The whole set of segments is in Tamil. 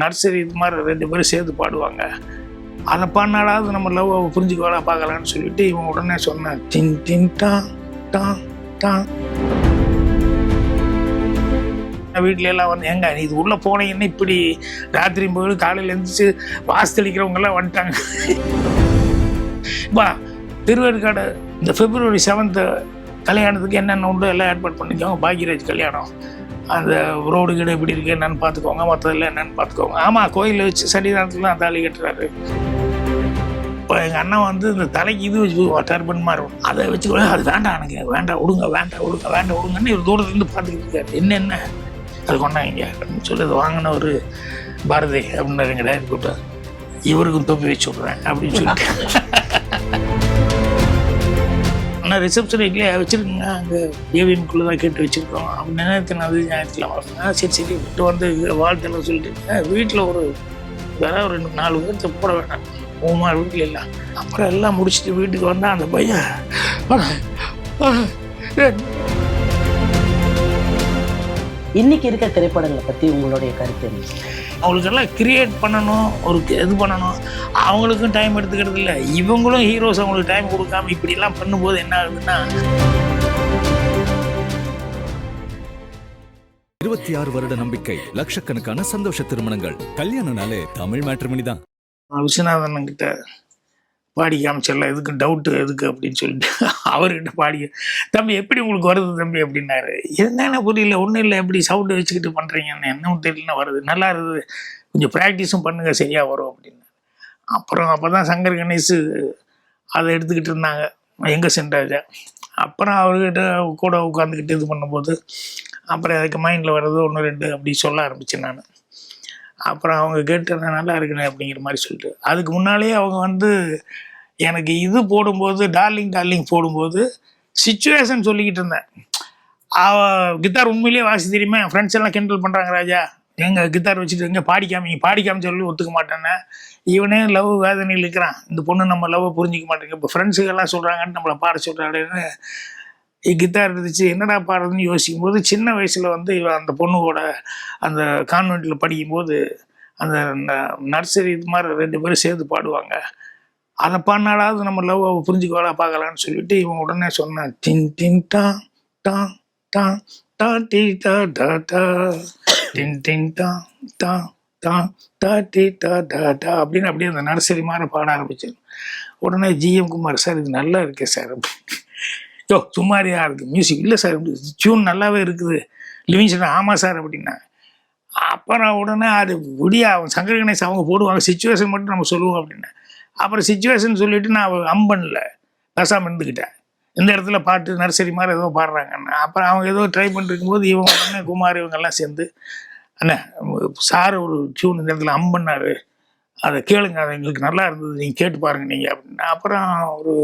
நர்சரி இது மாதிரி ரெண்டு பேரும் சேர்த்து பாடுவாங்க. அதை பாடினாலாவது நம்ம லவ் புரிஞ்சுக்கோடா பார்க்கலான்னு சொல்லிட்டு இவன் உடனே சொன்னான் டின் டின் டா டா டா வீட்டில எல்லாம் வந்து எங்க இது உள்ளே போனீங்கன்னா இப்படி ராத்திரி போது காலையில் எழுந்திரிச்சு வாசத்தளிக்கிறவங்கெல்லாம் வந்துட்டாங்க. வா திருவேற்காடு இந்த பிப்ரவரி செவன்த்து கல்யாணத்துக்கு என்னென்ன உண்டு எல்லாம் ஏற்பாடு பண்ணிக்கோங்க பாக்யராஜ் கல்யாணம். அந்த ரோடு கீடு எப்படி இருக்கு என்னன்னு பார்த்துக்கோங்க. மற்றதெல்லாம் என்னன்னு பார்த்துக்கோங்க. ஆமாம் கோயிலில் வச்சு சன்னிதானத்தில் தான் தாலி கட்டுறாரு. இப்போ எங்கள் அண்ணன் வந்து இந்த தலைக்கு இது வச்சு டர்பன் மாதிரி இருக்கும். அதை வச்சு கூட, அது வேண்டாம் எனக்கு. வேண்டாம் விடுங்க வேண்டாம் விடுங்க வேண்டாம் விடுங்கன்னு இவர் தூரத்துலேருந்து பார்த்துக்கிட்டு இருக்காரு. என்ன என்ன? அது கொண்டாங்க. அப்படின்னு சொல்லி அதை வாங்கின ஒரு பாரதி அப்படின்னு எங்கள் டேரக்டர் கூப்பிட்டார் இவருக்கும் தொப்பி வச்சு விட்றேன் அப்படின்னு சொல்லிட்டு. ஆனால் ரிசப்ஷன் இல்லையா? வச்சுருக்கீங்க. அங்கே ஏவிஎம்குள்ளே தான் கேட்டு வச்சுருக்கோம். அப்படி நினைத்து அது ஞாயிற்றுல வரணும் சரி சரி. விட்டு வந்து வாழ்த்தெல்லாம் சொல்லிட்டு. வீட்டில் ஒரு வேற ஒரு ரெண்டு நாலு பேர்த்த போட வேண்டாம். மூணு வீட்டில் இல்லை. அப்புறம் எல்லாம் முடிச்சுட்டு வீட்டுக்கு வந்தால் அந்த பையன் இன்னைக்கு இருக்க திரைப்படங்களை பற்றி உங்களுடைய கருத்து என்ன? அவங்களுக்கெல்லாம் கிரியேட் பண்ணணும் ஒரு இது பண்ணணும். அவங்களுக்கும் டைம் எடுத்துக்கிறது இல்லை. இவங்களும் ஹீரோஸ் அவங்களுக்கு டைம் கொடுக்காம இப்படிலாம் பண்ணும்போது என்ன ஆகுதுன்னா இருபத்தி ஆறு வருட நம்பிக்கை லட்சக்கணக்கான சந்தோஷ திருமணங்கள். கல்யாணம்னாலே தமிழ் மேட்ரிமணி தான். விஸ்வநாதன் கிட்ட பாடி காமிச்சிடலாம் எதுக்கு டவுட்டு எதுக்கு அப்படின்னு சொல்லிட்டு அவர்கிட்ட பாடி தம்பி எப்படி உங்களுக்கு வருது தம்பி? அப்படின்னாரு. என்னென்ன புரியல ஒன்றும் இல்லை. எப்படி சவுண்டு வச்சுக்கிட்டு பண்ணுறீங்கன்னு என்னவும் தெரியல வருது. நல்லா இருக்குது. கொஞ்சம் ப்ராக்டிஸும் பண்ணுங்க சரியாக வரும் அப்படின்னு அப்புறம் அப்போ தான் சங்கர் கணேஷ் அதை எடுத்துக்கிட்டு இருந்தாங்க எங்கே சென்றாஜா. அப்புறம் அவர்கிட்ட கூட உட்காந்துக்கிட்டு இது பண்ணும்போது அப்புறம் அதுக்கு மைண்டில் வர்றது ஒன்று ரெண்டு அப்படி சொல்ல ஆரம்பித்தேன் நான். அப்புறம் அவங்க கேட்டு நல்லா இருக்கணும் அப்படிங்கிற மாதிரி சொல்லிட்டு. அதுக்கு முன்னாலேயே அவங்க வந்து எனக்கு இது போடும்போது டார்லிங் டார்லிங் போடும்போது சுச்சுவேஷன் சொல்லிக்கிட்டு இருந்தேன். அவ கித்தார் உண்மையிலேயே வாசி தெரியுமா? என் ஃப்ரெண்ட்ஸ் எல்லாம் கிண்டல் பண்ணுறாங்க ராஜா. எங்கள் கித்தார் வச்சுட்டு எங்கே பாடி பாடிக்காம சொல்லி ஒத்துக்க மாட்டேன்னு. இவனே லவ் வேதனையில் இருக்கிறான். இந்த பொண்ணு நம்ம லவ் புரிஞ்சிக்க மாட்டேங்க இப்போ ஃப்ரெண்ட்ஸுக்கெல்லாம் சொல்கிறாங்கன்னு நம்மளை பாட சொல்கிறாருன்னு கித்தார் இருந்துச்சு என்னடா பாடுறதுன்னு யோசிக்கும் போது சின்ன வயசில் வந்து இவன் அந்த பொண்ணு கூட அந்த கான்வெண்ட்டில் படிக்கும்போது அந்த நர்சரி இது மாதிரி ரெண்டு பேரும் சேர்த்து பாடுவாங்க. அதை பாடினாலாவது நம்ம லவ் புரிஞ்சுக்கோடா பார்க்கலான்னு சொல்லிட்டு இவன் உடனே சொன்னான் டின் டின் டா டா டா டா டி டா டா டா டின் டின் டா டா டா டா டி டா டா டா அப்படின்னு அப்படியே அந்த நர்சரி மாதிரி பாட ஆரம்பிச்சு உடனே ஜிஎம் குமார் சார் இது நல்லா இருக்கே சார் யோ சும்மாரியா இருக்குது மியூசிக் இல்லை சார் டியூன் நல்லாவே இருக்குது. லிவிங் சார் ஆமாம் சார் அப்படின்னா அப்புறம் உடனே அது விடிய அவன் சங்கர் கணேஷ் அவங்க போடுவாங்க. சுச்சுவேஷன் மட்டும் நம்ம சொல்லுவோம் அப்படின்னா அப்புறம் சுச்சுவேஷன் சொல்லிட்டு நான் அம்பனில் பேசாமல் இருந்துக்கிட்டேன் இந்த இடத்துல பாட்டு நர்சரி மாதிரி ஏதோ பாடுறாங்கன்னு. அப்புறம் அவங்க ஏதோ ட்ரை பண்ணிருக்கும் போது இவங்க உடனே குமார் இவங்கெல்லாம் சேர்ந்து அண்ணா சார் ஒரு டியூன் இந்த இடத்துல அம்பன்னாரு. அதை கேளுங்க. அது எங்களுக்கு நல்லா இருந்தது. நீங்கள் கேட்டு பாருங்க நீங்கள் அப்படின்னா. அப்புறம் ஒரு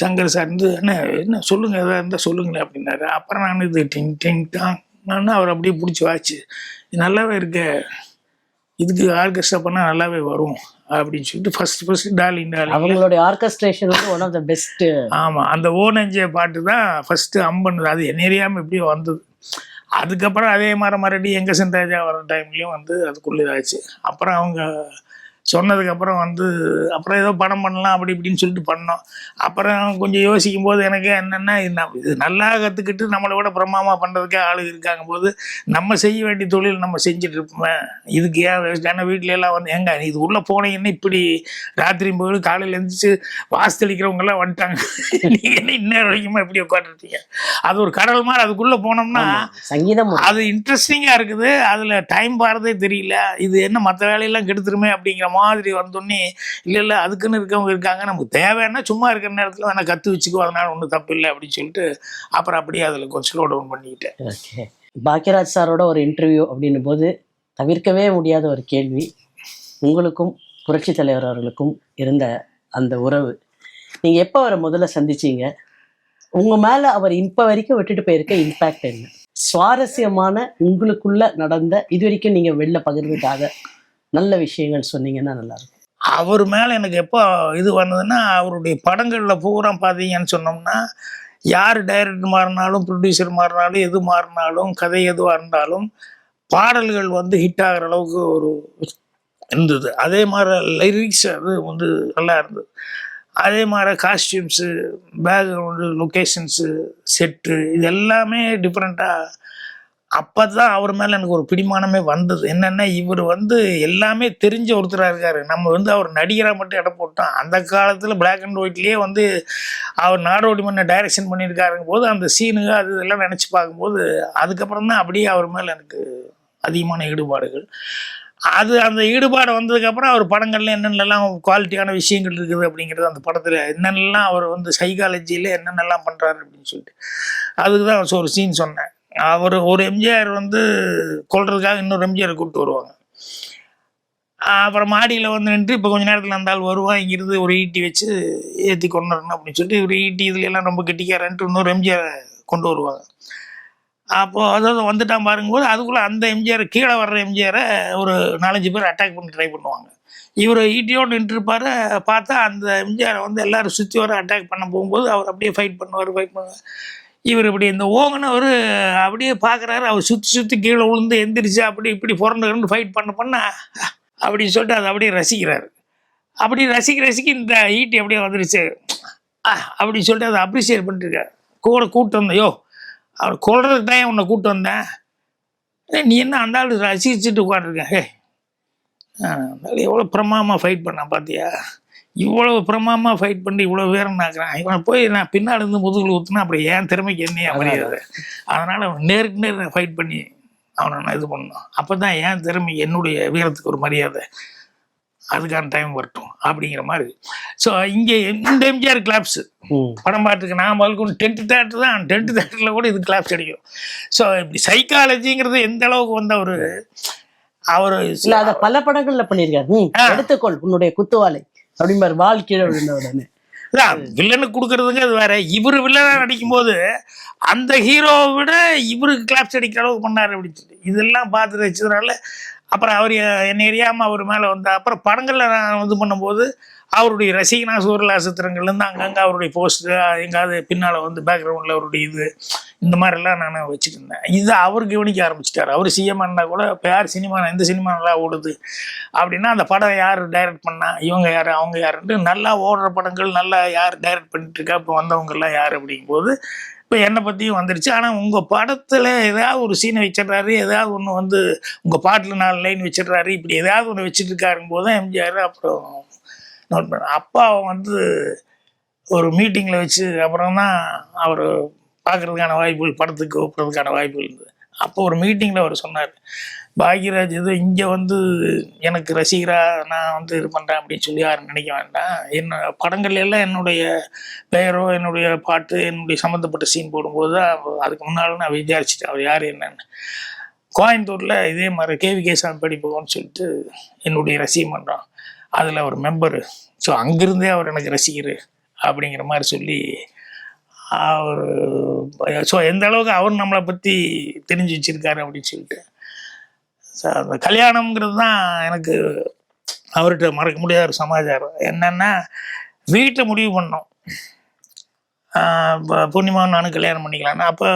சங்கர் சார் வந்து என்ன என்ன சொல்லுங்க எதாவது இருந்தால் சொல்லுங்களேன் அப்படின்னாரு. அப்புறம் நான் இது டிங் டிங் டாங். நான் அவர் அப்படியே பிடிச்சி வாச்சு. நல்லாவே இருக்க. இதுக்கு ஆர்கெஸ்ட்ரா பண்ணால் நல்லாவே வரும் அப்படின்னு சொல்லிட்டு ஃபர்ஸ்ட் ஃபர்ஸ்ட் டார்லிங் டார்லிங். அவங்களுடைய ஆர்கஸ்ட்ரேஷன் வந்து ஒன் ஆஃப் த பெஸ்ட் ஆமாம் அந்த ஓனஞ்ச பாட்டு தான் ஃபஸ்ட்டு அம்பனது அது என்ன அறியாமல் எப்படியோ வந்தது. அதுக்கப்புறம் அதே மாதிரி மறுபடியும் எங்கள் சென்றாஜா வர டைம்லேயும் வந்து அதுக்குள்ளே இதாச்சு. அப்புறம் அவங்க சொன்னதுக்கப்புறம் வந்து அப்புறம் ஏதோ படம் பண்ணலாம் அப்படி இப்படின்னு சொல்லிட்டு பண்ணோம். அப்புறம் கொஞ்சம் யோசிக்கும் போது எனக்கு என்னென்னா இது நல்லா கற்றுக்கிட்டு நம்மளை விட பிரமாமா பண்ணுறதுக்கே ஆளு இருக்காங்க போது நம்ம செய்ய வேண்டிய தொழில் நம்ம செஞ்சுட்டு இருப்போமே. இதுக்கு ஏன்? ஏன்னா வீட்ல எல்லாம் வந்து ஏங்க நீ இது உள்ளே போனீங்கன்னா இப்படி ராத்திரி போது காலையில் எழுந்திரிச்சு வாசத்தளிக்கிறவங்கெல்லாம் வந்துட்டாங்க. நீங்கள் என்ன இன்னும் வரைக்குமா எப்படி உட்காந்துருப்பீங்க அது ஒரு கடல் மாதிரி அதுக்குள்ளே போனோம்னா சங்கீதம் அது இன்ட்ரெஸ்டிங்காக இருக்குது. அதில் டைம் பாரதே தெரியல. இது என்ன மற்ற வேலையெல்லாம் கெடுத்துருமே அப்படிங்கிற மாதிரி வந்தோடனே இல்லை இல்லை அதுக்குன்னு இருக்கவங்க இருக்காங்க. நமக்கு தேவைன்னா சும்மா இருக்கிற நேரத்தில் வேணால் கற்று வச்சுக்கோ அதனால ஒன்றும் தப்பு இல்லை அப்படின்னு சொல்லிட்டு அப்புறம் அப்படியே அதில் கொஞ்சம் ஸ்லோ டவுன் பண்ணிக்கிட்டேன். பாக்யராஜ் சாரோட ஒரு இன்டர்வியூ அப்படின்னும் போது தவிர்க்கவே முடியாத ஒரு கேள்வி. உங்களுக்கும் புரட்சி தலைவர் அவர்களுக்கும் இருந்த அந்த உறவு நீங்க எப்போ அவரை முதல்ல சந்திச்சீங்க? உங்க மேல அவர் இப்ப வரைக்கும் விட்டுட்டு போயிருக்க இம்பேக்ட் என்ன? சுவாரஸ்யமான உங்களுக்குள்ள நடந்த இது வரைக்கும் நீங்க வெளில பகிர்ந்துக்காத நல்ல விஷயங்கள் சொன்னீங்கன்னா நல்லா இருக்கும் அவர் மேலே எனக்கு எப்போ இது வந்ததுன்னா அவருடைய படங்களில் பூரா பார்த்தீங்கன்னு சொன்னோம்னா யார் டைரக்டர் மாறினாலும் ப்ரொடியூசர் மாறினாலும் எது மாறினாலும் கதை எதுவாக இருந்தாலும் பாடல்கள் வந்து ஹிட் ஆகிற அளவுக்கு ஒரு இருந்தது. அதே மாதிரி லிரிக்ஸ் அது வந்து நல்லா இருந்தது. அதே மாதிரி காஸ்டியூம்ஸு பேக்ரவுண்டு லொக்கேஷன்ஸு செட்டு இது எல்லாமே டிஃப்ரெண்ட்டாக அப்போ தான் அவர் மேலே எனக்கு ஒரு பிடிமானமே வந்தது. என்னென்னா இவர் வந்து எல்லாமே தெரிஞ்ச ஒருத்தராக இருக்கார். நம்ம வந்து அவர் நடிகராக மட்டும் இடம் போட்டோம். அந்த காலத்தில் பிளாக் அண்ட் ஒயிட்லேயே வந்து அவர் நாடோடி மண்ணை டைரக்ஷன் பண்ணியிருக்காருங்க போது அந்த சீனுங்க அது இதெல்லாம் நினச்சி பார்க்கும்போது அதுக்கப்புறம் தான் அப்படியே அவர் மேலே எனக்கு அதிகமான ஈடுபாடுகள். அது அந்த ஈடுபாடு வந்ததுக்கப்புறம் அவர் படங்கள்ல என்னென்னலாம் குவாலிட்டியான விஷயங்கள் இருக்குது அப்படிங்கிறது அந்த படத்தில் என்னென்னலாம் அவர் வந்து சைக்காலஜியில் என்னென்னலாம் பண்ணுறாரு அப்படின்னு சொல்லிட்டு. அதுக்கு தான் ஒரு சீன் சொன்னேன். அவர் ஒரு எம்ஜிஆர் வந்து கொள்றதுக்காக இன்னொரு எம்ஜிஆர் கூப்பிட்டு வருவாங்க. அப்புறம் மாடியில் வந்து நின்று இப்போ கொஞ்ச நேரத்தில் அந்த ஆள் வருவான் இங்கிருந்து ஒரு ஈட்டி வச்சு ஏற்றி கொண்டு வரணும் அப்படின்னு சொல்லிட்டு ஒரு ஈட்டி இதுல எல்லாம் ரொம்ப கெட்டிக்காரன்ட்டு இன்னொரு எம்ஜிஆர் கொண்டு வருவாங்க. அப்போது அதாவது வந்துட்டான் பாருங்கும்போது அதுக்குள்ளே அந்த எம்ஜிஆர் கீழே வர்ற எம்ஜிஆரை ஒரு நாலஞ்சு பேர் அட்டாக் பண்ணி ட்ரை பண்ணுவாங்க. இவர் ஈட்டியோடு நின்றுருப்பார் பார்த்தா அந்த எம்ஜிஆரை வந்து எல்லாரும் சுற்றி வர அட்டாக் பண்ண போகும்போது அவர் அப்படியே ஃபைட் பண்ணுவார் ஃபைட் பண்ணுவார். இவர் இப்படி இந்த ஓங்கனவர் அப்படியே பார்க்குறாரு அவர் சுற்றி சுற்றி கீழே விழுந்து எந்திரிச்சு அப்படி இப்படி புறண்டு ஃபைட் பண்ண பண்ண அப்படின்னு சொல்லிட்டு அதை அப்படியே ரசிக்கிறாரு. அப்படி ரசிக்க ரசிக்க இந்த ஈட்டி அப்படியே வந்துருச்சு. அப்படின்னு சொல்லிட்டு அதை அப்ரிஷியேட் பண்ணிட்டுருக்காரு கூட கூப்பிட்டு வந்தேன். யோ அவர் கொள்றதுக்கு தான் உன்னை கூப்பிட்டு வந்தேன்? நீ என்ன அந்த ஆள் ரசிச்சுட்டு உட்காந்துருக்க ஹே எவ்வளோ பிரமாமா ஃபைட் பண்ணான் பார்த்தியா இவ்வளவு பிரமாமா ஃபைட் பண்ணி இவ்வளோ வீரம் நாக்குறான் இவனை போய் நான் பின்னாடி இருந்து முதுகில் ஊற்றுனா அப்புறம் என் திறமைக்கு என்னையே மரியாதை அதனால் அவன் நேருக்கு நேர் ஃபைட் பண்ணி அவனை நான் இது பண்ணணும். அப்போ தான் என் திறமை என்னுடைய வீரத்துக்கு ஒரு மரியாதை. அதுக்கான டைம் வரட்டும் அப்படிங்கிற மாதிரி. ஸோ இங்கே இந்த எம்ஜிஆர் கிளாப்ஸு படம் பார்த்துருக்கு நான் முதல்ல டென்த்து தேட்டர் தான். டென்த்து தேட்டரில் கூட இது கிளாப்ஸ் கிடைக்கும் ஸோ இப்படி சைக்காலஜிங்கிறது எந்த அளவுக்கு வந்து அவர் அவர் இல்ல அத பல படங்கள்ல பண்ணிருக்காரு ஆ. எடுத்துக்கொள் உன்னுடைய குத்துவாளை அப்படிம்பாரு. வாழ்க்கையில கீழே விழுந்த உடனே வில்லனுக்கு கொடுக்கறதுங்க அது வேற. இவர் வில்லனா நடிக்கும்போது அந்த ஹீரோவை விட இவருக்கு கிளாப்ஸ் அடிக்கிற அளவுக்கு பண்ணாரு அப்படின்னு சொல்லி. இதெல்லாம் பார்த்து வச்சதுனால அப்புறம் அவர் என்னை எரியாமல் அவர் மேலே வந்த அப்புறம் படங்களில் நான் இது பண்ணும்போது அவருடைய ரசிகனா சூரலா சித்திரங்கள்லேருந்து அங்கங்கே அவருடைய போஸ்ட்டு எங்காவது பின்னால் வந்து பேக்ரவுண்டில் அவருடைய இது இந்த மாதிரிலாம் நான் வச்சுக்கிருந்தேன். இது அவர் கவனிக்க ஆரம்பிச்சிட்டார். அவர் சிஎம் இருந்தால் கூட இப்போ யார் சினிமா எந்த சினிமா நல்லா ஓடுது அப்படின்னா அந்த படம் யார் டைரக்ட் பண்ணா இவங்க யார் அவங்க யாருன்ட்டு நல்லா ஓடுற படங்கள் நல்லா யார் டைரக்ட் பண்ணிட்டு இருக்கா இப்போ வந்தவங்கெல்லாம் யார் அப்படிங்கும்போது இப்போ என்னை பற்றியும் வந்துருச்சு. ஆனால் உங்கள் படத்தில் ஏதாவது ஒரு சீனை வச்சிடுறாரு ஏதாவது ஒன்று வந்து உங்கள் பாட்டில் நாலு லைன் வச்சிடுறாரு இப்படி ஏதாவது ஒன்று வச்சுட்டு இருக்காருங்க போது தான் எம்ஜிஆர் அப்புறம் நோட் பண்ண அப்பாவை வந்து ஒரு மீட்டிங்கில் வச்சு அப்புறம் தான் அவர் பார்க்குறதுக்கான வாய்ப்புகள் படத்துக்கு கூப்பிட்றதுக்கான வாய்ப்புகள் இருந்தது. அப்போ ஒரு மீட்டிங்கில் அவர் சொன்னார் பாக்யராஜ் ஏதோ இங்கே வந்து எனக்கு ரசிகராக நான் வந்து இது பண்ணுறேன் அப்படின்னு சொல்லி யாரும் நினைக்க வேண்டாம். என்ன படங்கள் எல்லாம் என்னுடைய பெயரோ என்னுடைய பாட்டு என்னுடைய சம்மந்தப்பட்ட சீன் போடும்போது தான் அதுக்கு முன்னால் நான் விசாரிச்சிட்டேன் அவர் யார் என்னன்னு. கோயம்புத்தூரில் இதே மாதிரி கேவி கேசாமி படிப்போம்னு சொல்லிட்டு என்னுடைய ரசிகம் பண்ணுறோம் அதில் ஒரு மெம்பரு ஸோ அங்கேருந்தே அவர் எனக்கு ரசிகர் அப்படிங்கிற மாதிரி சொல்லி அவர் ஸோ எந்த அளவுக்கு அவர் நம்மளை பற்றி தெரிஞ்சு வச்சிருக்காரு அப்படின்னு சொல்லிட்டு அந்த கல்யாணம்ங்கிறது தான் எனக்கு அவர்கிட்ட மறக்க முடியாத ஒரு சமாச்சாரம். என்னென்னா வீட்டில் முடிவு பண்ணோம். இப்போ பூர்ணிமாவும் நானும் கல்யாணம் பண்ணிக்கலான்னு அப்போ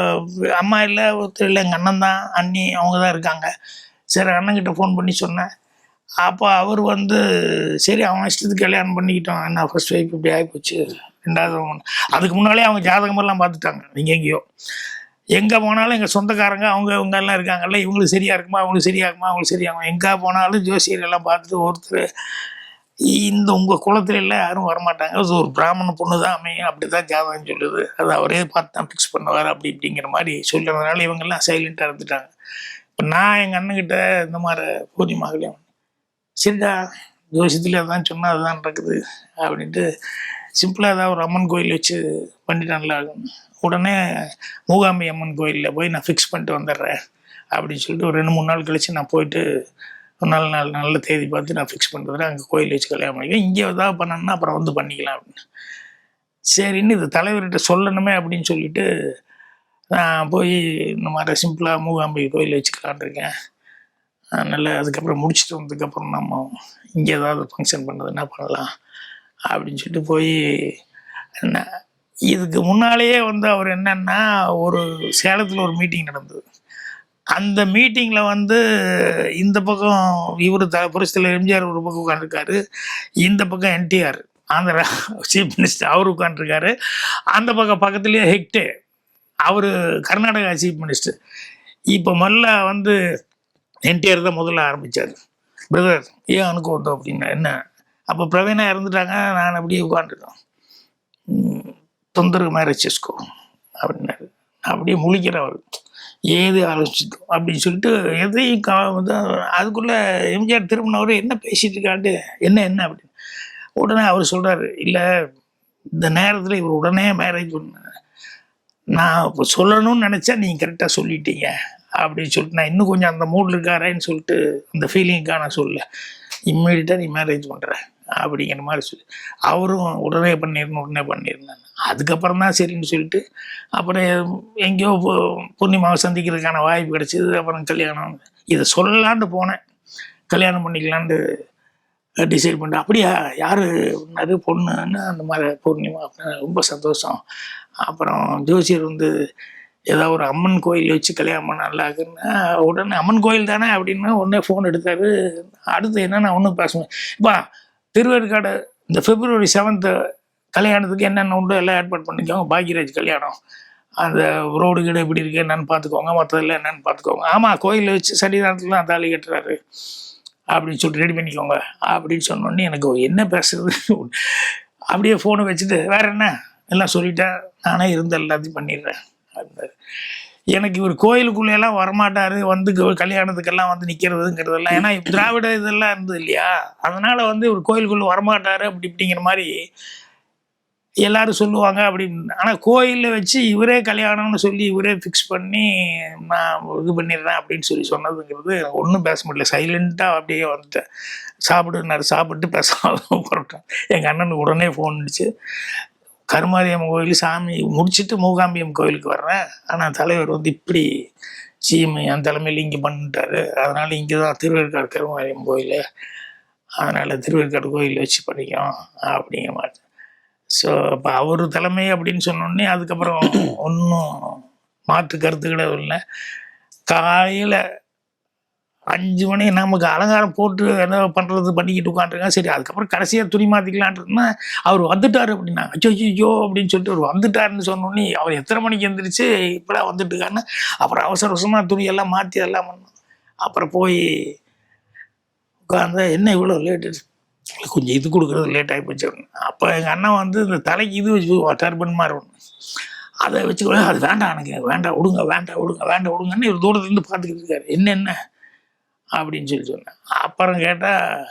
அம்மா இல்லை ஒருத்தர் இல்லை எங்கள் அண்ணன் தான் அண்ணி அவங்க தான் இருக்காங்க. சரி அண்ணன்கிட்ட ஃபோன் பண்ணி சொன்னேன். அப்போ அவர் வந்து சரி அவன் இஷ்டத்துக்கு கல்யாணம் பண்ணிக்கிட்டோம் என்ன ஃபர்ஸ்ட் ஒய்ஃப் இப்படி ஆகிப்போச்சு ரெண்டாவது ஒன்று அதுக்கு முன்னாலே அவங்க ஜாதகமெல்லாம் பார்த்துட்டாங்க. நீங்கள் எங்கேயோ எங்கே போனாலும் எங்கள் சொந்தக்காரங்க அவங்க இவங்க எல்லாம் இருக்காங்கல்ல இவங்களுக்கு சரியா இருக்குமா அவங்களுக்கு சரியாகுமா இருக்குமா அவங்களுக்கு சரியாகும் எங்கே போனாலும் ஜோசியர் எல்லாம் பார்த்துட்டு ஒருத்தர் இந்த உங்கள் குளத்துல எல்லாம் யாரும் வரமாட்டாங்க. அது ஒரு பிராமண பொண்ணு தான் அமையும். அப்படி தான் ஜாதகம் சொல்லுது. அது அவரே பார்த்து தான் ஃபிக்ஸ் பண்ணுவார். அப்படி இப்படிங்கிற மாதிரி சொல்லுறதுனால இவங்கெல்லாம் சைலண்ட்டாக இருந்துட்டாங்க. இப்போ நான் எங்கள் அண்ணன்கிட்ட இந்த மாதிரி பூர்ணிமா கல்யாணம் சரிடா ஜோசியத்தில் அதான் சொன்னால் அதுதான் நடக்குது அப்படின்ட்டு சிம்பிளாக ஏதாவது ஒரு அம்மன் கோயில் வச்சு பண்ணிட்டா நல்லா இருக்கும் உடனே மூகாம்பி அம்மன் கோயிலில் போய் நான் ஃபிக்ஸ் பண்ணிட்டு வந்துடுறேன் அப்படின்னு சொல்லிட்டு ஒரு ரெண்டு மூணு நாள் கழிச்சு நான் போயிட்டு ஒரு நல்ல நாள் நல்ல தேதி பார்த்து நான் ஃபிக்ஸ் பண்ணுறது அங்கே கோயில் வச்சு கல்யாணம் பண்ணிக்கலாம். இங்கே ஏதாவது பண்ணணும்னா அப்புறம் வந்து பண்ணிக்கலாம் அப்படின்னு. சரின்னு இது தலைவர்கிட்ட சொல்லணுமே அப்படின்னு சொல்லிட்டு நான் போய் இந்த மாதிரி சிம்பிளாக மூகாம்பி கோயில் வச்சுக்கலான் இருக்கேன் அதனால் அதுக்கப்புறம் முடிச்சுட்டு வந்ததுக்கப்புறம் நம்ம இங்கே ஏதாவது ஃபங்க்ஷன் பண்ணது என்ன பண்ணலாம் அப்படின்னு சொல்லிட்டு போய் என்ன இதுக்கு முன்னாலேயே வந்து அவர் என்னன்னா ஒரு சேலத்தில் ஒரு மீட்டிங் நடந்தது. அந்த மீட்டிங்கில் வந்து இந்த பக்கம் இவர் த புரட்சித்தில் எம்ஜிஆர் ஒரு பக்கம் உட்காந்துருக்காரு இந்த பக்கம் என்டிஆர் ஆந்திரா சீஃப் மினிஸ்டர் அவர் உட்காந்துருக்காரு அந்த பக்கம் பக்கத்துலேயே ஹெக்டே அவர் கர்நாடகா சீஃப் மினிஸ்டர் இப்போ முதல்ல வந்து என்டிஆர் தான் முதல்ல ஆரம்பித்தார் பிரதர் ஏன் அனுக்கு வந்தோம் அப்படின்னா என்ன? அப்போ பிரவீனா இறந்துட்டாங்க நான் அப்படியே உட்காந்துருக்கோம் தொந்தரவு மேரேஜ் చేసుకో அப்படின்னாரு நான் அப்படியே முழிக்கிறேன் அவர் ஏது ஆலோசிச்சோம் அப்படின்னு சொல்லிட்டு எதையும் கா வந்து அதுக்குள்ளே எம்ஜிஆர் திரும்பினவர் என்ன பேசிட்டு இருக்காண்டு என்ன என்ன அப்படின்னு உடனே அவர் சொல்கிறாரு இல்லை இந்த நேரத்தில் இவர் உடனே மேரேஜ் பண்ண நான் இப்போ சொல்லணும்னு நினச்சா நீங்கள் கரெக்டாக சொல்லிட்டீங்க அப்படின்னு சொல்லிட்டு நான் இன்னும் கொஞ்சம் அந்த மூடில் இருக்காரேன்னு சொல்லிட்டு அந்த ஃபீலிங்க்காக நான் சொல்ல இம்மீடியட்டாக நீ மேரேஜ் பண்ணுற அப்படிங்கிற மாதிரி சொல்லி அவரும் உடனே பண்ணிடணும் உடனே பண்ணியிருந்தாங்க அதுக்கப்புறம் தான் சரின்னு சொல்லிட்டு அப்புறம் எங்கேயோ பூர்ணிமாவை சந்திக்கிறதுக்கான வாய்ப்பு கிடைச்சிது அப்புறம் கல்யாணம். இதை சொல்லலான்ட்டு போனேன். கல்யாணம் பண்ணிக்கலான்ட்டு டிசைட் பண்ணிட்டு அப்படியா யார் அது பொண்ணுன்னு அந்த மாதிரி பூர்ணிமா ரொம்ப சந்தோஷம். அப்புறம் ஜோசியர் வந்து ஏதோ ஒரு அம்மன் கோயில் வச்சு கல்யாணம் பண்ண நல்லா உடனே அம்மன் கோயில் தானே அப்படின்னு உடனே ஃபோன் எடுத்தார். அடுத்து என்னென்னு ஒன்றும் பேசுவேன் இப்போ திருவேற்காடு இந்த பிப்ரவரி செவன்த்து கல்யாணத்துக்கு என்னென்ன உண்டோ எல்லாம் ஏற்பாடு பண்ணிக்கோங்க. பாக்யராஜ் கல்யாணம். அந்த ரோடு கீடு எப்படி இருக்கு என்னன்னு பார்த்துக்கோங்க மற்றதெல்லாம் என்னன்னு பார்த்துக்கோங்க ஆமாம் கோயிலில் வச்சு சன்னிதானத்தில் தான் தாலி கட்டுறாரு. அப்படின்னு சொல்லிட்டு ரெடி பண்ணிக்கோங்க. அப்படின்னு சொன்னோடனே எனக்கு என்ன பேசுறது? அப்படியே ஃபோனை வச்சுட்டு வேற என்ன? எல்லாம் சொல்லிட்டேன். நானே இருந்து எல்லாத்தையும் பண்ணிடுறேன். அப்படின்னாரு. எனக்கு இவர் கோயிலுக்குள்ளேயெல்லாம் வரமாட்டார். வந்து கல்யாணத்துக்கெல்லாம் வந்து நிற்கிறதுங்கிறதெல்லாம் ஏன்னா திராவிட இதெல்லாம் இருந்தது இல்லையா? அதனால் வந்து இவர் கோயிலுக்குள்ளே வரமாட்டார். அப்படி இப்படிங்கிற மாதிரி எல்லாரும் சொல்லுவாங்க அப்படின்னு. ஆனால் கோயிலில் வச்சு இவரே கல்யாணம்னு சொல்லி இவரே ஃபிக்ஸ் பண்ணி நான் இது பண்ணிடுறேன் அப்படின்னு சொல்லி சொன்னதுங்கிறது ஒன்றும் பேச முடியல. சைலண்ட்டாக அப்படியே வந்துட்டேன். சாப்பிடுனாரு சாப்பிட்டு பேசாமல் புறப்பட்டேன் எங்கள் அண்ணனுக்கு உடனே ஃபோன் அடிச்சு கருமாரியம்மன் கோயில் சாமி முடிச்சுட்டு மூகாம்பியம் கோயிலுக்கு வர்றேன். ஆனால் தலைவர் வந்து இப்படி சீமை என் தலைமையில் இங்கே பண்ணிட்டாரு. அதனால் இங்கே தான் திருவேற்காடு கருமாரியம் கோயில். அதனால் திருவேற்காடு கோயில் வச்சு பண்ணிக்கோம் அப்படிங்கிற மாதிரி. ஸோ இப்போ அவர் தலைமை அப்படின்னு சொன்னோடனே அதுக்கப்புறம் ஒன்றும் மாற்று கருத்துக்களே இல்லை. காலையில் அஞ்சு மணி நமக்கு அலங்காரம் போட்டு என்ன பண்ணுறது பண்ணிக்கிட்டு உட்காந்துருக்கேன் சரி அதுக்கப்புறம் கடைசியாக துணி மாற்றிக்கலான்ட்டு இருந்தேன் அவர் வந்துட்டார் அப்படின்னா அச்சோ ஐயோ அப்படின்னு சொல்லிட்டு அவர் வந்துட்டாருன்னு சொன்னோடனே அவர் எத்தனை மணிக்கு எந்திரிச்சு இப்போலாம் வந்துட்டு இருக்காருன்னு அப்புறம் அவசர அவசரமாக துணியெல்லாம் மாற்றி எல்லாம் பண்ணோம். அப்புறம் போய் உட்காந்து என்ன இவ்வளோ லேட்டு கொஞ்சம் இது கொடுக்குறது லேட் ஆகி போச்சு. அப்போ எங்கள் அண்ணன் வந்து இந்த தலைக்கு இது வச்சு டர்பன் மாதிரி ஒன்று அதை வச்சு கூட, அது வேண்டாம் எனக்கு. வேண்டாம் விடுங்க வேண்டாம் விடுங்க வேண்டாம் விடுங்கன்னு இவர் தூரத்துலேருந்து பார்த்துக்கிட்டு இருக்காரு. என்னென்ன அப்படின்னு சொல்லி சொன்னேன். அப்புறம் கேட்டால்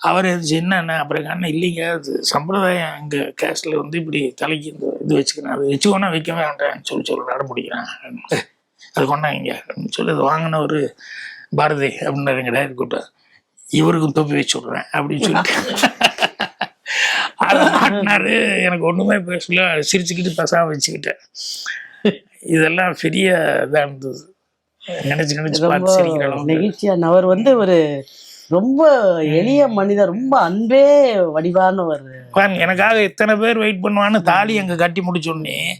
அவர் எதுச்சு என்னென்ன அப்புறம் எங்கள் அண்ணன் இல்லைங்க அது சம்பிரதாயம் எங்கள் கேஸ்டில் வந்து இப்படி தலைக்கு இந்த இது வச்சுக்கணும். அது வச்சுக்கோனா வைக்க வேண்டாம்னு சொல்லி சொல்லி நடப்பிடிக்கிறேன் அது கொண்டாங்க அப்படின்னு சொல்லி அது வாங்கின ஒரு பாரதி அப்படின்னாரு எங்கள் டயர் கூட்டம் இவருக்கும் தொப்பி வச்சு விட்றேன் அப்படின்னு சொல்லிட்டு. அதை மாட்டினாரு. எனக்கு ஒன்றுமே பேசல. சிரிச்சுக்கிட்டு பேசாம வச்சுக்கிட்டேன். இதெல்லாம் பெரிய இதாக இருந்தது. நினைச்சு நினைச்சு பார்த்து சிரிக்கிற அவர் வந்து ஒரு ரொம்ப எளிய மனிதர் ரொம்ப அன்பே வடிவான ஒரு எனக்காக எத்தனை பேர் வெயிட் பண்ணுவான்னு தாலி அங்கே கட்டி முடிச்சோடனே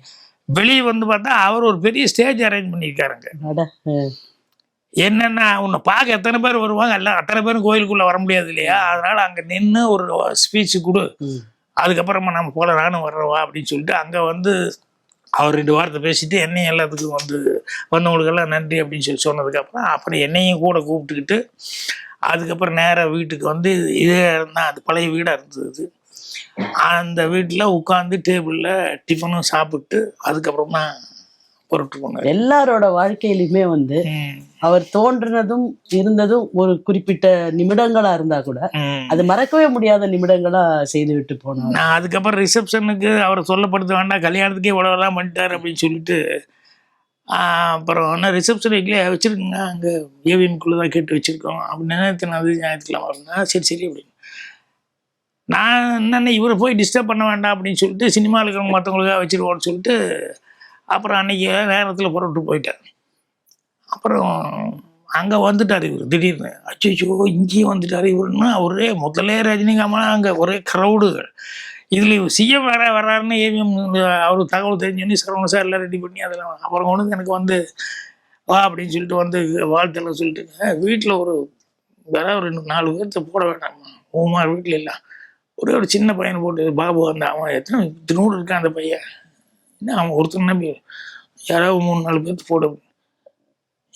வெளியே வந்து பார்த்தா அவர் ஒரு பெரிய ஸ்டேஜ் அரேஞ்ச் பண்ணியிருக்காருங்க. என்னென்ன உன்னை பார்க்க எத்தனை பேர் வருவாங்க? எல்லாம் அத்தனை பேரும் கோயிலுக்குள்ளே வர முடியாது இல்லையா? அதனால அங்கே நின்று ஒரு ஸ்பீச் கொடு. அதுக்கப்புறமா நம்ம போல நானும் வர்றவா? அப்படின்னு சொல்லிட்டு அங்கே வந்து அவர் ரெண்டு வார்த்தை பேசிட்டு என்னையும் எல்லாத்துக்கும் வந்து வந்தவங்களுக்கெல்லாம் நன்றி அப்படின்னு சொல்லி சொன்னதுக்கப்புறம் அப்புறம் என்னையும் கூட கூப்பிட்டுக்கிட்டு அதுக்கப்புறம் நேராக வீட்டுக்கு வந்து இதே தான். அது பழைய வீடாக இருந்தது அந்த வீட்டில் உட்காந்து டேபிளில் டிஃபனும் சாப்பிட்டு அதுக்கப்புறமா போனார் எல்லாரோட வாழ்க்கையிலுமே வந்து அவர் தோன்றினதும் இருந்ததும் ஒரு குறிப்பிட்ட நிமிடங்களா இருந்தா கூட. அது மறக்கவே முடியாத நிமிடங்களா செய்து விட்டு போனார். நான் அதுக்கப்புறம் ரிசப்ஷனுக்கு அவரை சொல்லப்படுத்த வேண்டாம் கல்யாணத்துக்கே இவ்வளோலாம் பண்ணிட்டார் அப்படின்னு சொல்லிட்டு அப்புறம் என்ன ரிசப்ஷன் வைக்கல வச்சுருக்குங்க அங்கே ஏவிஎம்குள்ளே தான் கேட்டு வச்சுருக்கோம். அப்படின்னு நினைத்தேன் அது ஞாயிற்றுக்கிழமை வருங்க சரி சரி அப்படின்னு. நான் என்னென்ன இவரை போய் டிஸ்டர்ப் பண்ண வேண்டாம் அப்படின்னு சொல்லிட்டு சினிமாவில் இருக்கிறவங்க மற்றவங்களுக்காக வச்சுருவோன்னு சொல்லிட்டு அப்புறம் அன்றைக்கி நேரத்தில் புறப்பட்டு போயிட்டேன் அப்புறம் அங்கே வந்துட்டார் இவர் திடீர்னு. அச்சோ இங்கேயும் வந்துட்டார் இவருன்னா ஒரே முதல்ல ரஜினிகாமல் அங்கே ஒரே க்ரௌடுகள் இதில் சிஎம் வேற வர்றாருன்னு ஏவிஎம் அவர் தகவல் தெரிஞ்சோன்னே சரவண சார் எல்லாம் ரெடி பண்ணி அதெல்லாம் அப்புறம் கொண்டு எனக்கு வந்து வா அப்படின்னு சொல்லிட்டு வந்து வாழ்த்தெல்லாம் சொல்லிட்டு வீட்டில் ஒரு வேற ஒரு ரெண்டு நாலு பேர்த்த போட வேண்டாம். உமார் வீட்டில் இல்லை. ஒரே ஒரு சின்ன பையனை போட்டு பாபு அந்த அவன் எத்தனை நூறு இருக்கான் அந்த பையன்? அவன் ஒருத்தன் நம்பி யாராவது மூணு நாலு பேர்த்து போட.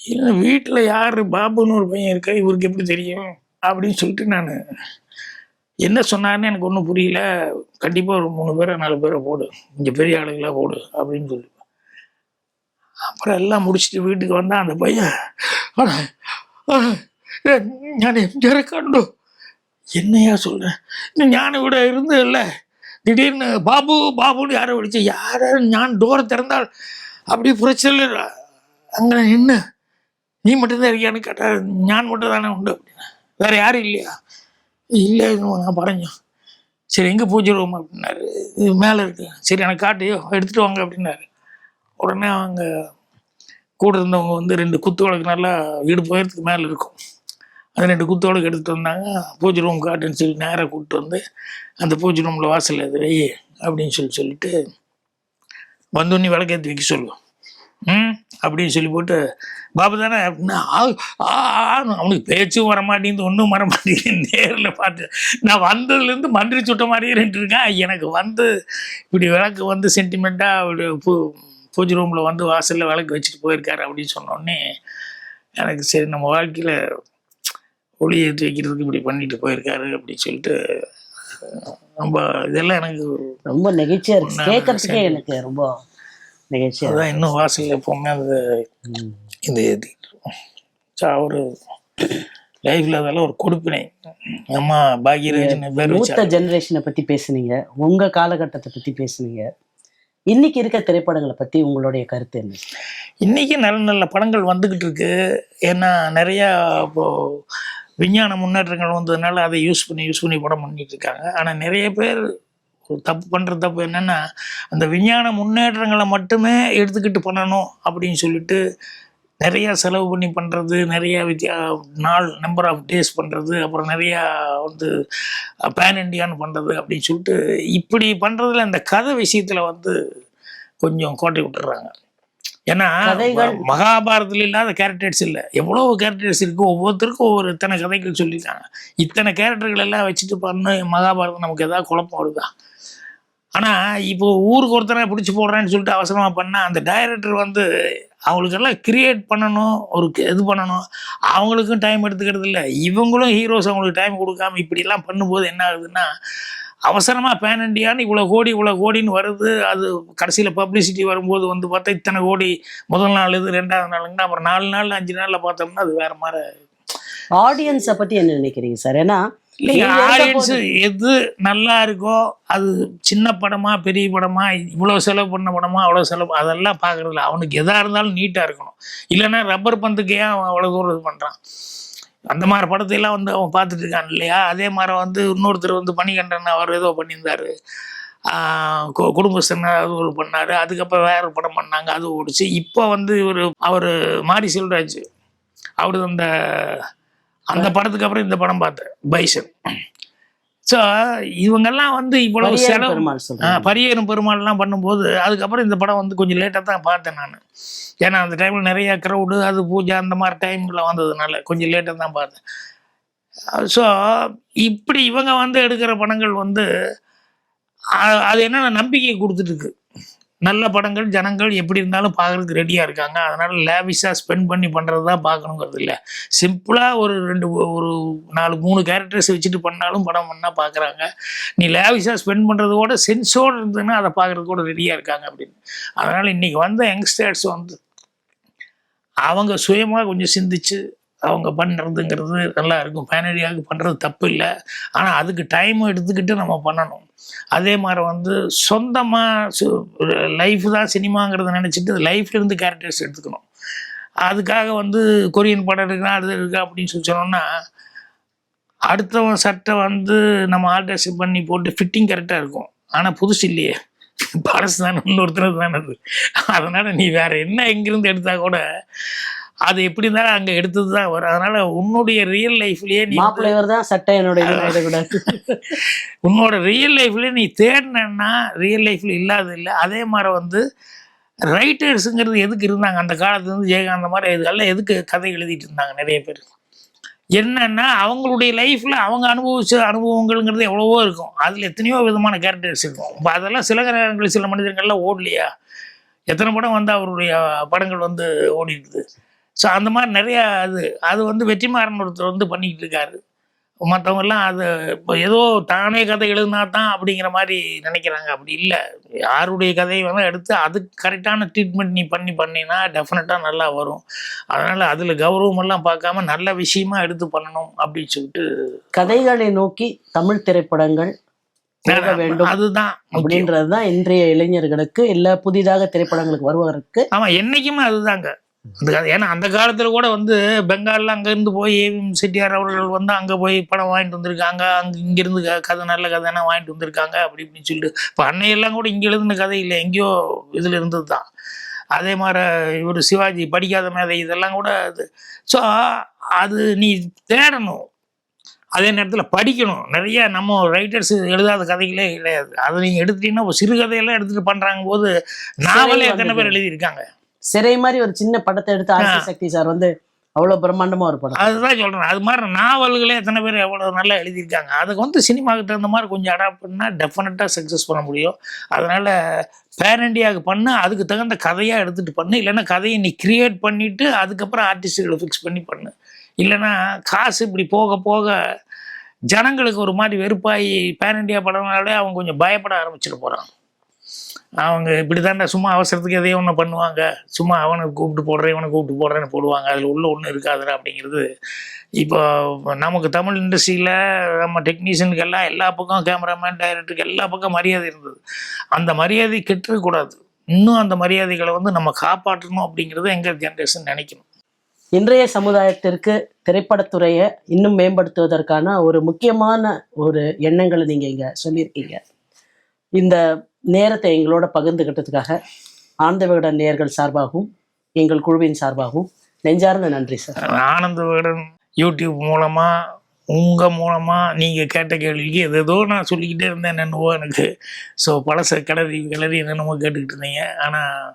இல்லை வீட்டில் யார்? பாபுன்னு ஒரு பையன் இருக்கா? இவருக்கு எப்படி தெரியும்? அப்படின்னு சொல்லிட்டு நான் என்ன சொன்னார்னு எனக்கு ஒன்றும் புரியல. கண்டிப்பாக ஒரு மூணு பேரை நாலு பேரை போடு. இங்கே பெரிய ஆளுங்களாக போடு அப்படின்னு சொல்லி. அப்புறம் எல்லாம் முடிச்சுட்டு வீட்டுக்கு வந்தால் அந்த பையன் நான் எம்ஜிஆரை கண்டோ? என்னையா சொல்கிறேன் ஞான விட இருந்தது இல்லை திடீர்னு பாபு பாபுன்னு யாரை விழிச்சு யாரும் ஞான் டோரை திறந்தால் அப்படி புரட்சியில் அங்கே நின்று நீ மட்டும்தான் இருக்கியான்னு கேட்டால் ஞான் மட்டும் தானே உண்டு. அப்படின்னா வேற யாரும் இல்லையா? இல்லை நான் பறஞ்சோம் சரி எங்கே பூஜை ரூம் அப்படின்னாரு. இது மேலே இருக்கு. சரி எனக்கு காட்டியோ எடுத்துகிட்டு வாங்க. அப்படின்னாரு. உடனே அவங்க கூட இருந்தவங்க வந்து ரெண்டு குத்து விளக்கு நல்லா வீடு போயறதுக்கு மேலே இருக்கும். அது ரெண்டு குத்தோடு எடுத்துகிட்டு வந்தாங்க. பூஜை ரூம் காட்டுன்னு சொல்லி நேராக கூப்பிட்டு வந்து அந்த பூஜை ரூமில் வாசல் அது வை அப்படின்னு சொல்லி சொல்லிட்டு வந்தோடனே விளக்கேற்றி வைக்க சொல்லுவோம் ம்? அப்படின்னு சொல்லி போட்டு பாபு தானே அப்படின்னா ஆ, ஆ, அவனுக்கு பேச்சும் வர மாட்டேங்குது ஒன்றும் வர மாட்டேங்குது நேரில் பார்த்து நான் வந்ததுலேருந்து மந்திரி சுட்ட மாதிரியே ரெண்டு இருக்கேன். எனக்கு வந்து இப்படி விளக்கு வந்து சென்டிமெண்ட்டாக பூ பூஜை ரூமில் வந்து வாசலில் விளக்கு வச்சுட்டு போயிருக்காரு அப்படின்னு சொன்னோடனே எனக்கு சரி நம்ம வாழ்க்கையில் ஒளி ஏற்றி வைக்கிறதுக்கு இப்படி பண்ணிட்டு போயிருக்காரு அப்படின்னு சொல்லிட்டு ரொம்ப இதெல்லாம் எனக்கு ரொம்ப நெகிழ்ச்சியா இருக்கு. கேட்கறதுக்கே. எனக்கு ரொம்ப நெகிழ்ச்சியா இருக்கு. அதான் இன்னும் வாசலில் எப்போவுமே அது ம். இது ஏற்றிட்டு அவரு லைஃப்பில் அதெல்லாம் ஒரு கொடுப்பினை. அம்மா பாக்யராஜன் மூத்த ஜெனரேஷனை பத்தி பேசுனீங்க. உங்க காலகட்டத்தை பத்தி பேசுனீங்க. இன்னைக்கு இருக்க திரைப்படங்களை பத்தி உங்களுடைய கருத்து என்ன? இன்னைக்கு நல்ல நல்ல படங்கள் வந்துக்கிட்டு இருக்கு. ஏன்னா நிறையா இப்போ விஞ்ஞான முன்னேற்றங்கள் வந்ததுனால அதை யூஸ் பண்ணி யூஸ் பண்ணி படம் பண்ணிட்டு இருக்காங்க ஆனால் நிறைய பேர் ஒரு தப்பு பண்ணுற தப்பு என்னென்னா அந்த விஞ்ஞான முன்னேற்றங்களை மட்டுமே எடுத்துக்கிட்டு பண்ணணும் அப்படின்னு சொல்லிட்டு நிறையா செலவு பண்ணி பண்ணுறது நிறையா வித்தியா நாள் நம்பர் ஆஃப் டேஸ் பண்ணுறது அப்புறம் நிறையா வந்து பேன் இண்டியான்னு பண்ணுறது அப்படின்னு சொல்லிட்டு இப்படி பண்ணுறதுல இந்த கதை விஷயத்தில் வந்து கொஞ்சம் கோட்டை விட்டுறாங்க. ஏன்னா மகாபாரதத்துல இல்லாத கேரக்டர்ஸ் இல்லை. எவ்வளவு கேரக்டர்ஸ் இருக்கு? ஒவ்வொருத்தருக்கும் ஒவ்வொரு இத்தனை கதைகள் சொல்லியிருக்காங்க. இத்தனை கேரக்டர்கள் எல்லாம் வச்சுட்டு பண்ண மகாபாரதம் நமக்கு ஏதாவது குழப்பம் வருதா? ஆனா இப்போ ஊருக்கு ஒருத்தனை பிடிச்சி போடுறேன்னு சொல்லிட்டு அவசரமா பண்ணா அந்த டைரக்டர் வந்து அவங்களுக்கெல்லாம் கிரியேட் பண்ணணும் ஒரு இது பண்ணணும். அவங்களுக்கும் டைம் எடுத்துக்கிறது இல்லை. இவங்களும் ஹீரோஸ் அவங்களுக்கு டைம் கொடுக்காம இப்படிலாம் பண்ணும்போது என்ன ஆகுதுன்னா அவசரமாக பேன் இண்டியான்னு இவ்வளோ கோடி இவ்வளோ கோடின்னு வருது. அது கடைசியில் பப்ளிசிட்டி வரும்போது வந்து பார்த்தா இத்தனை கோடி முதல் நாள் இது ரெண்டாவது நாளுங்கன்னா அப்புறம் நாலு நாள் அஞ்சு நாளில் பார்த்தோம்னா அது வேற மாதிரி. ஆடியன்ஸை பத்தி என்ன நினைக்கிறீங்க சார்? ஏன்னா இல்லைங்க ஆடியன்ஸ் எது நல்லா இருக்கோ அது சின்ன படமா பெரிய படமா இவ்வளோ செலவு பண்ண படமா அவ்வளோ செலவு அதெல்லாம் பார்க்கறதில்ல. அவனுக்கு எதா இருந்தாலும் நீட்டாக இருக்கணும். இல்லைன்னா ரப்பர் பந்துக்கு ஏன் அவன் அவ்வளோ தூரம் இது பண்ணுறான் அந்த மாதிரி படத்தையெல்லாம் வந்து அவன் பார்த்துட்டு இருக்கான் இல்லையா? அதே மாதிரி வந்து இன்னொருத்தர் வந்து பணிகண்டன் அவர் ஏதோ பண்ணியிருந்தாரு. ஆஹ் குடும்பஸ்தன் அது ஒரு பண்ணார். அதுக்கப்புறம் வேற ஒரு படம் பண்ணாங்க. அது ஓடிச்சு. இப்போ வந்து இவர் அவர் மாரி செல்வராஜ் அவரு அந்த அந்த படத்துக்கு அப்புறம் இந்த படம் பார்த்தேன். பைசன். ஸோ இவங்கெல்லாம் வந்து இவ்வளவு செலவு பரியேறும் பெருமாள்லாம் பண்ணும்போது அதுக்கப்புறம் இந்த படம் வந்து கொஞ்சம் லேட்டாக தான் பார்த்தேன் நான். ஏன்னா அந்த டைமில் நிறைய க்ரௌடு அது பூஜை அந்த மாதிரி டைமில் வந்ததுனால கொஞ்சம் லேட்டாக தான் பார்த்தேன். ஸோ இப்படி இவங்க வந்து எடுக்கிற படங்கள் வந்து அது என்னென்ன நம்பிக்கை கொடுத்துட்டு இருக்கு? நல்ல படங்கள் ஜனங்கள் எப்படி இருந்தாலும் பார்க்கறதுக்கு ரெடியாக இருக்காங்க. அதனால் லேவிஷாக ஸ்பெண்ட் பண்ணி பண்ணுறது தான் பார்க்கணுங்கிறது இல்லை. சிம்பிளாக ஒரு ரெண்டு ஒரு நாலு மூணு கேரக்டர்ஸ் வச்சுட்டு பண்ணாலும் படம் பண்ணால் பார்க்குறாங்க. நீ லேவிஷாக ஸ்பெண்ட் பண்ணுறதோட சென்ஸோடு இருந்ததுன்னா அதை பார்க்குறது கூட ரெடியாக இருக்காங்க அப்படின்னு. அதனால் இன்றைக்கி வந்த யங்ஸ்டர்ஸ் வந்து அவங்க சுயமாக கொஞ்சம் சிந்திச்சு அவங்க பண்ணுறதுங்கிறது நல்லா இருக்கும். பேனடியாக பண்ணுறது தப்பு இல்லை. ஆனால் அதுக்கு டைம் எடுத்துக்கிட்டு நம்ம பண்ணணும். அதே மாதிரி வந்து சொந்தமாக லைஃப் தான் சினிமாங்கிறத நினச்சிட்டு லைஃப்லேருந்து கேரக்டர்ஸ் எடுத்துக்கணும். அதுக்காக வந்து கொரியன் படம் இருக்கா அது இருக்கா அப்படின்னு சொல்லி சொன்னோம்னா அடுத்தவன் சட்டை வந்து நம்ம ஆல்ட்ரேஷன் பண்ணி போட்டு ஃபிட்டிங் கரெக்டாக இருக்கும். ஆனால் புதுசு இல்லையே. பழசு தானே இன்னொருத்தர் தானே அது. அதனால் நீ வேறு என்ன எங்கேருந்து எடுத்தால் கூட அது எப்படி இருந்தாலும் அங்கே எடுத்தது தான் வரும். அதனால உன்னுடைய ரியல் லைஃப்லயே நீ மாப்பிள்ளைவர் தான் சட்டை என்னோட உன்னோட ரியல் லைஃப்ல நீ தேடினா ரியல் லைஃப்ல இல்லாத இல்லை. அதே மாதிரி வந்து ரைட்டர்ஸுங்கிறது எதுக்கு இருந்தாங்க? அந்த காலத்துல இருந்து ஜெயகாந்த மாதிரி இதெல்லாம் எதுக்கு கதை எழுதிட்டு இருந்தாங்க நிறைய பேர்? என்னன்னா அவங்களுடைய லைஃப்ல அவங்க அனுபவிச்ச அனுபவங்கள்ங்கிறது எவ்வளவோ இருக்கும். அதுல எத்தனையோ விதமான கேரக்டர்ஸ் இருக்கும். இப்போ அதெல்லாம் சில நேரங்களில் சில மனிதர்கள்லாம் ஓடலையா? எத்தனை படம் வந்து அவருடைய படங்கள் வந்து ஓடி இருக்குது ஸோ அந்த மாதிரி நிறையா அது அது வந்து வெற்றிமாறன் ஒருத்தர் வந்து பண்ணிக்கிட்டு இருக்காரு. மற்றவங்கெல்லாம் அது இப்போ ஏதோ தானே கதை எழுதினா தான் அப்படிங்கிற மாதிரி நினைக்கிறாங்க. அப்படி இல்லை. யாருடைய கதையை வேணால் எடுத்து அதுக்கு கரெக்டான ட்ரீட்மெண்ட் நீ பண்ணி பண்ணினா டெஃபினட்டாக நல்லா வரும். அதனால் அதில் கௌரவமெல்லாம் பார்க்காம நல்ல விஷயமா எடுத்து பண்ணணும் அப்படின்னு சொல்லிட்டு கதைகளை நோக்கி தமிழ் திரைப்படங்கள் வேண்டும் அதுதான். அப்படின்றது தான் இன்றைய இளைஞர்களுக்கு இல்ல புதிதாக திரைப்படங்களுக்கு வருவதற்கு ஆமாம் என்றைக்குமே அதுதாங்க. அந்த கதை ஏன்னா அந்த காலத்தில் கூட வந்து பெங்காலில் அங்கேருந்து போய் ஏவிஎம் செட்டியார் அவர்கள் வந்து அங்கே போய் படம் வாங்கிட்டு வந்திருக்காங்க. அங்கே இங்கேருந்து க கதை நல்ல கதைனா வாங்கிட்டு வந்திருக்காங்க. அப்படி இப்படின்னு சொல்லிட்டு இப்போ அன்னையெல்லாம் கூட இங்கே எழுதின கதை இல்லை. எங்கேயோ இதில் இருந்தது தான் அதே மாதிரி இவர் சிவாஜி படிக்காத மேதை இதெல்லாம் கூட அது. ஸோ அது நீ தேடணும். அதே நேரத்தில் படிக்கணும். நிறைய நம்ம ரைட்டர்ஸ் எழுதாத கதைகளே கிடையாது. அதை நீங்கள் எடுத்துட்டீங்கன்னா ஒரு சிறுகதையெல்லாம் எடுத்துகிட்டு பண்ணுறாங்க போது நாவலே எத்தனை பேர் எழுதியிருக்காங்க? சிறை மாதிரி ஒரு சின்ன படத்தை எடுத்து ஆர்சி சக்தி சார் வந்து அவ்வளவு பிரம்மாண்டமா ஒரு படம். அதுதான் சொல்கிறேன் அது மாதிரி நாவல்களே எத்தனை பேர் எவ்வளோ நல்லா எழுதியிருக்காங்க. அதுக்கு வந்து சினிமாவுக்கு தகுந்த மாதிரி கொஞ்சம் அடாப்ட் பண்ணால் டெஃபினட்டாக சக்ஸஸ் பண்ண முடியும். அதனால் பேர் இண்டியாவுக்கு பண்ணு அதுக்கு தகுந்த கதையாக எடுத்துகிட்டு பண்ணு. இல்லைன்னா கதையை நீ கிரியேட் பண்ணிவிட்டு அதுக்கப்புறம் ஆர்டிஸ்ட்டுகளை ஃபிக்ஸ் பண்ணி பண்ணு. இல்லைன்னா காசு இப்படி போக போக ஜனங்களுக்கு ஒரு மாதிரி வெறுப்பாகி பேன் இண்டியா படம்னாலே அவங்க கொஞ்சம் பயப்பட ஆரம்பிச்சிட்டு போகிறான் அவங்க இப்படி தாண்டா சும்மா அவசரத்துக்கு எதையோ ஒன்று பண்ணுவாங்க. சும்மா அவனை கூப்பிட்டு போடுறேன் இவனை கூப்பிட்டு போடுறேன்னு போடுவாங்க. அதில் உள்ள ஒன்றும் இருக்காதுடா அப்படிங்கிறது. இப்போ நமக்கு தமிழ் இண்டஸ்ட்ரியில் நம்ம டெக்னீஷியனுக்கு எல்லாம் எல்லா பக்கம் கேமராமேன் டைரக்டருக்கு எல்லா பக்கம் மரியாதை இருந்தது. அந்த மரியாதை கெட்டுறக்கூடாது இன்னும் அந்த மரியாதைகளை வந்து நம்ம காப்பாற்றணும் அப்படிங்கிறது எங்கள் ஜென்ரேஷன் நினைக்கணும். இன்றைய சமுதாயத்திற்கு திரைப்படத்துறையை இன்னும் மேம்படுத்துவதற்கான ஒரு முக்கியமான ஒரு எண்ணங்களை நீங்கள் இங்கே சொல்லியிருக்கீங்க. இந்த நேரத்தை எங்களோட பகிர்ந்துகிட்டதுக்காக ஆனந்த விகடன் நேயர்கள் சார்பாகவும் எங்கள் குழுவின் சார்பாகவும் நெஞ்சார்ந்த நன்றி சார். ஆனந்த விகடன் யூடியூப் மூலமாக உங்கள் மூலமாக நீங்கள் கேட்ட கேள்விக்கு எதேதோ நான் சொல்லிக்கிட்டே இருந்தேன் என்னென்னவோ எனக்கு. ஸோ பழச கிளறி கிளறி என்னென்னமோ கேட்டுக்கிட்டு இருந்தீங்க. ஆனால்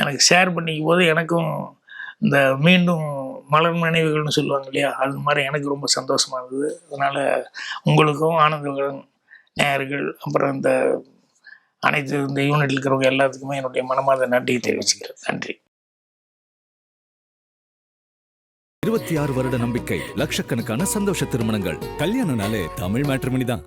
எனக்கு ஷேர் பண்ணிக்கும் போது எனக்கும் இந்த மீண்டும் மலர் நினைவுகள்னு சொல்லுவாங்க இல்லையா அது மாதிரி எனக்கு ரொம்ப சந்தோஷமாக இருந்தது. அதனால் உங்களுக்கும் ஆனந்த விகடன் நேயர்கள் அப்புறம் இந்த அனைத்து இந்த யூனிட்ல இருக்கிறவங்க எல்லாத்துக்குமே என்னுடைய மனமார்ந்த நன்றியை தெரிவிச்சுக்கிறேன். நன்றி. இருபத்தி ஆறு வருட நம்பிக்கை லட்சக்கணக்கான சந்தோஷ திருமணங்கள். கல்யாணம்னாலே தமிழ் மேட்ரிமணி தான்